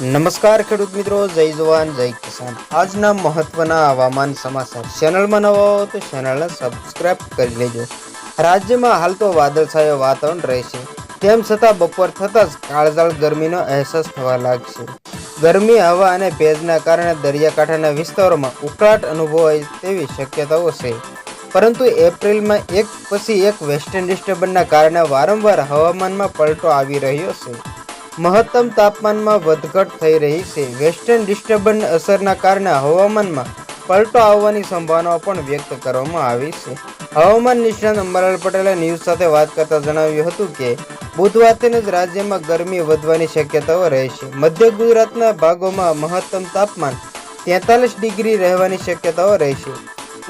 નમસ્કાર ખેડૂત મિત્રો, જય જવાન, જય કિસાન. આજના મહત્વના હવામાન સમાચાર. ચેનલમાં નવા હો તો ચેનલને સબસ્ક્રાઇબ કરી લેજો. રાજ્યમાં હાલ તો વાદળછાયો વાતાવરણ રહેશે. તેમ છતાં બપોર થતાં જ કાળઝાળ ગરમીનો અહેસાસ થવા લાગશે. ગરમી, હવા અને ભેજના કારણે દરિયાકાંઠાના વિસ્તારોમાં ઉકળાટ અનુભવાય તેવી શક્યતાઓ છે. પરંતુ એપ્રિલમાં એક પછી એક વેસ્ટર્ન ડિસ્ટર્બન્સના કારણે વારંવાર હવામાનમાં પલટો આવી રહ્યો છે. મહત્તમ તાપમાનમાં વધઘટ થઈ રહી છે. વેસ્ટર્ન ડિસ્ટર્બન્સ અસરના કારણે હવામાનમાં પલટો આવવાની સંભાવના પણ વ્યક્ત કરવામાં આવી છે. હવામાન નિષ્ણાત અંબાલાલ પટેલે ન્યૂઝ સાથે વાત કરતા જણાવ્યું હતું કે બુધવારથી જ રાજ્યમાં ગરમી વધવાની શક્યતાઓ રહેશે મધ્ય ગુજરાતના ભાગોમાં મહત્તમ તાપમાન તેતાલીસ ડિગ્રી રહેવાની શક્યતાઓ રહેશે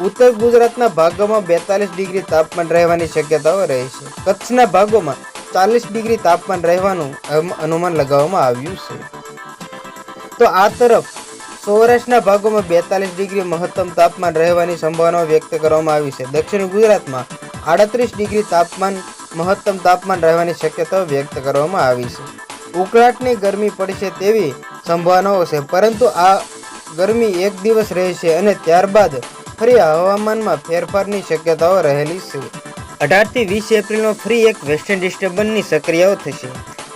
ઉત્તર ગુજરાતના ભાગોમાં બેતાલીસ ડિગ્રી તાપમાન રહેવાની શક્યતાઓ રહેશે કચ્છના ભાગોમાં ચાલીસ ડિગ્રી તાપમાન રહેવાનું અનુમાન લગાવવામાં આવ્યું છે. તો આ તરફ સૌરાષ્ટ્રના ભાગોમાં બેતાલીસ ડિગ્રી મહત્તમ તાપમાન રહેવાની સંભાવના વ્યક્ત કરવામાં આવી છે. દક્ષિણ ગુજરાતમાં આડત્રીસ ડિગ્રી તાપમાન, મહત્તમ તાપમાન રહેવાની શક્યતાઓ વ્યક્ત કરવામાં આવી છે. ઉકળાટની ગરમી પડશે તેવી સંભાવનાઓ છે, પરંતુ આ ગરમી એક દિવસ રહેશે અને ત્યારબાદ ફરી હવામાનમાં ફેરફારની શક્યતાઓ રહેલી છે. અઢારથી વીસ એપ્રિલમાં ફરી એક વેસ્ટર્ન ડિસ્ટર્બન્સની સક્રિયાઓ થશે.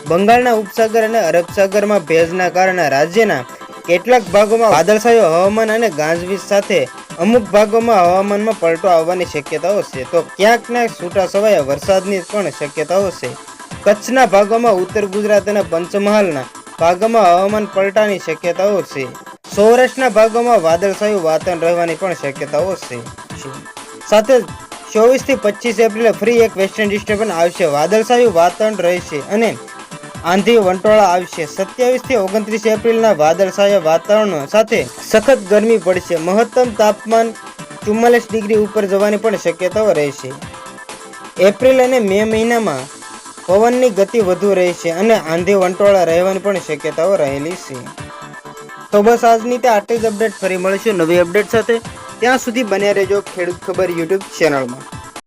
બંગાળના ઉપસાગર અને અરબ સાગરમાં ભેજના કારણે રાજ્યના કેટલાક ભાગોમાં વાદળછાયો હવામાન અને ગાજવીજ સાથે અમુક ભાગોમાં હવામાનમાં પલટો આવવાની શક્યતાઓ છે. તો ક્યાંક ને છૂટા છવાયા વરસાદની પણ શક્યતાઓ છે. કચ્છના ભાગોમાં ઉત્તર ગુજરાત અને પંચમહાલના ભાગોમાં હવામાન પલટાની શક્યતાઓ છે. સૌરાષ્ટ્રના ભાગોમાં વાદળછાયું વાતાવરણ રહેવાની પણ શક્યતાઓ છે. સાથે ચોવીસથી પચીસ એપ્રિલે ફ્રી એક વેસ્ટર્ન ડિસ્ટર્બન્સ આવશે. વાદળછાયું વાતાવરણ રહેશે અને આંધી વંટોળા આવશે. સત્યાવીસથી ઓગણત્રીસ એપ્રિલના વાદળછાયા વાતાવરણ સાથે સખત ગરમી પડશે. મહત્તમ તાપમાન ચુમ્માલીસ ડિગ્રી ઉપર જવાની પણ શક્યતાઓ રહેશે. એપ્રિલ અને મે મહિનામાં પવનની ગતિ વધુ રહેશે અને આંધી વંટોળા રહેવાની પણ શક્યતાઓ રહેલી છે. તો બસ આજની તે આટલી જ અપડેટ ફરી મળીશું નવી અપડેટ સાથે. ત્યાં સુધી બન્યા રહેજો ખેડૂત ખબર યુટ્યુબ ચેનલમાં.